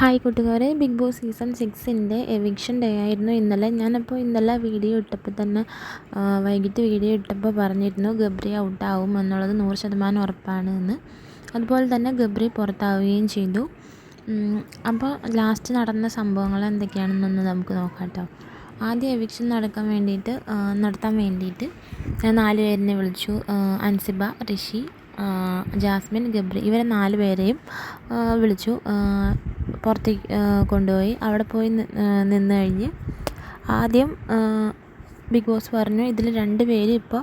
Hi കൂട്ടുകാരെ big boss season സിക്സിന്റെ eviction day ആയിരുന്നു ഇന്നലെ. ഞാനപ്പോൾ ഇന്നലെ വീഡിയോ ഇട്ടപ്പോൾ തന്നെ വൈകിട്ട് വീഡിയോ ഇട്ടപ്പോൾ പറഞ്ഞിരുന്നു ഗബ്രി ഔട്ടാവും എന്നുള്ളത് നൂറ് ശതമാനം ഉറപ്പാണ് എന്ന് അതുപോലെ തന്നെ ഗബ്രി പുറത്താവുകയും ചെയ്തു. അപ്പോൾ ലാസ്റ്റ് നടന്ന സംഭവങ്ങൾ എന്തൊക്കെയാണെന്നൊന്ന് നമുക്ക് നോക്കാം കേട്ടോ. ആദ്യം എവിക്ഷൻ നടക്കാൻ വേണ്ടിയിട്ട് നടത്താൻ വേണ്ടിയിട്ട് ഞാൻ നാല് പേരിനെ വിളിച്ചു. അൻസിബ ഋഷി ജാസ്മിൻ ഗബ്രി. ഇവരെ നാല് പേരെയും വിളിച്ചു. പുറത്തേക്ക് കൊണ്ടുപോയി. അവിടെ പോയി നിന്ന് കഴിഞ്ഞ് ആദ്യം ബിഗ് ബോസ് പറഞ്ഞു ഇതിൽ രണ്ട് പേര് ഇപ്പോൾ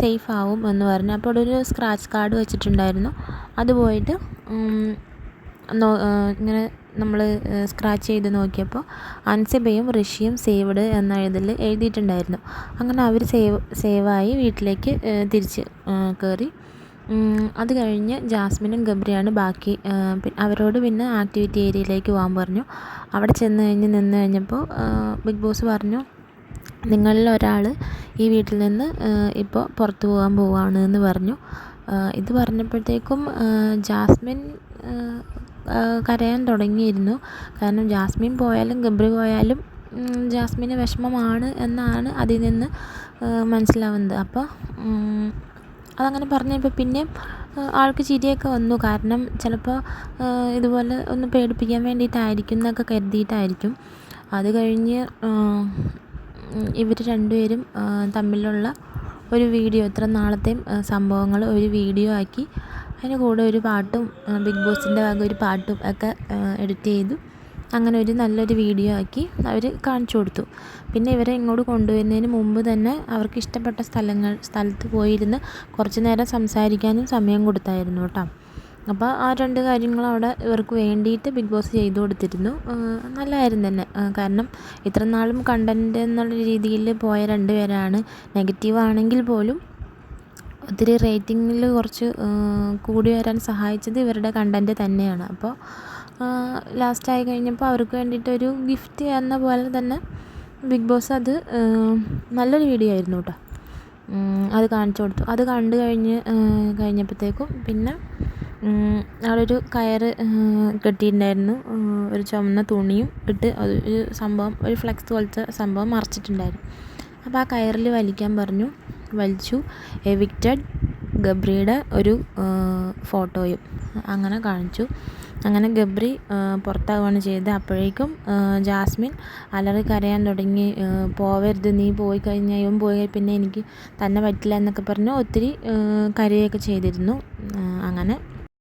സേഫ് ആവും എന്ന് പറഞ്ഞു. അപ്പോൾ ഒരു സ്ക്രാച്ച് കാർഡ് വെച്ചിട്ടുണ്ടായിരുന്നു. അത് പോയിട്ട് ഇങ്ങനെ നമ്മൾ സ്ക്രാച്ച് ചെയ്ത് നോക്കിയപ്പോൾ അൻസിബയും ഋഷിയും സേവ്ഡ് എന്ന ഇതിൽ എഴുതിയിട്ടുണ്ടായിരുന്നു. അങ്ങനെ അവർ സേവ് സേവായി വീട്ടിലേക്ക് തിരിച്ച് കയറി. അത് കഴിഞ്ഞ് ജാസ്മിനും ഗബ്രിയാണ് ബാക്കി അവരോട് പിന്നെ ആക്ടിവിറ്റി ഏരിയയിലേക്ക് പോകാൻ പറഞ്ഞു. അവിടെ ചെന്ന് കഴിഞ്ഞ് നിന്ന് കഴിഞ്ഞപ്പോൾ ബിഗ് ബോസ് പറഞ്ഞു നിങ്ങളിൽ ഒരാൾ ഈ വീട്ടിൽ നിന്ന് ഇപ്പോൾ പുറത്തു പോകാൻ പോവുകയാണ് എന്ന് പറഞ്ഞു. ഇത് പറഞ്ഞപ്പോഴത്തേക്കും ജാസ്മിൻ കരയാൻ തുടങ്ങിയിരുന്നു. കാരണം ജാസ്മിൻ പോയാലും ഗബ്രി പോയാലും ജാസ്മിന് വിഷമമാണ് എന്നാണ് അതിൽ നിന്ന് മനസ്സിലാവുന്നത്. അപ്പോൾ അതങ്ങനെ പറഞ്ഞപ്പോൾ പിന്നെ ആൾക്ക് ചിരിയൊക്കെ വന്നു. കാരണം ചിലപ്പോൾ ഇതുപോലെ ഒന്ന് പേടിപ്പിക്കാൻ വേണ്ടിയിട്ടായിരിക്കും എന്നൊക്കെ കരുതിയിട്ടായിരിക്കും. അത് കഴിഞ്ഞ് ഇവർ രണ്ടുപേരും തമ്മിലുള്ള ഒരു വീഡിയോ ഇത്ര നാളത്തെയും സംഭവങ്ങൾ ഒരു വീഡിയോ ആക്കി. അതിന് കൂടെ ഒരു പാട്ടും ബിഗ് ബോസിന്റെ വക ഒരു പാട്ടും ഒക്കെ എഡിറ്റ് ചെയ്തു. അങ്ങനെ ഒരു നല്ലൊരു വീഡിയോ ആക്കി അവർ കാണിച്ചു കൊടുത്തു. പിന്നെ ഇവരെ ഇങ്ങോട്ട് കൊണ്ടുവരുന്നതിന് മുമ്പ് തന്നെ അവർക്ക് ഇഷ്ടപ്പെട്ട സ്ഥലങ്ങൾ സ്ഥലത്ത് പോയിരുന്ന് കുറച്ച് നേരം സംസാരിക്കാനും സമയം കൊടുത്തായിരുന്നു കേട്ടോ. അപ്പോൾ ആ രണ്ട് കാര്യങ്ങളും അവിടെ ഇവർക്ക് വേണ്ടിയിട്ട് ബിഗ് ബോസ് ചെയ്തു കൊടുത്തിരുന്നു. നല്ലതായിരുന്നു തന്നെ. കാരണം ഇത്ര നാളും കണ്ടന്റ് എന്നുള്ള രീതിയിൽ പോയ രണ്ട് പേരാണ്. നെഗറ്റീവ് ആണെങ്കിൽ പോലും ഒത്തിരി റേറ്റിങ്ങിൽ കുറച്ച് കൂടി വരാൻ സഹായിച്ചത് ഇവരുടെ കണ്ടന്റ് തന്നെയാണ്. അപ്പോൾ ലാസ്റ്റായി കഴിഞ്ഞപ്പോൾ അവർക്ക് വേണ്ടിയിട്ടൊരു ഗിഫ്റ്റ് എന്ന പോലെ തന്നെ ബിഗ് ബോസ് അത് നല്ലൊരു വീഡിയോ ആയിരുന്നു കേട്ടോ അത് കാണിച്ചു കൊടുത്തു. അത് കണ്ടു കഴിഞ്ഞ് കഴിഞ്ഞപ്പോഴത്തേക്കും പിന്നെ അവിടെ ഒരു കയറ് കെട്ടിയിട്ടുണ്ടായിരുന്നു. ഒരു ചുമന്ന തുണിയും ഇട്ട് അത് ഒരു സംഭവം ഒരു ഫ്ലെക്സ് പോലത്തെ സംഭവം മറച്ചിട്ടുണ്ടായിരുന്നു. അപ്പോൾ ആ കയറിൽ വലിക്കാൻ പറഞ്ഞു. വലിച്ചു. എവിക്റ്റഡ് ഗബ്രിയുടെ ഒരു ഫോട്ടോയും അങ്ങനെ കാണിച്ചു. അങ്ങനെ ഗബ്രി പുറത്താവുകയാണ് ചെയ്തത്. അപ്പോഴേക്കും ജാസ്മിൻ അലറി കരയാൻ തുടങ്ങി. പോവരുത് നീ പോയി കഴിഞ്ഞാൽ ഇവൻ പോയി പിന്നെ എനിക്ക് തന്നെ പറ്റില്ല എന്നൊക്കെ പറഞ്ഞ് ഒത്തിരി കരയൊക്കെ ചെയ്തിരുന്നു. അങ്ങനെ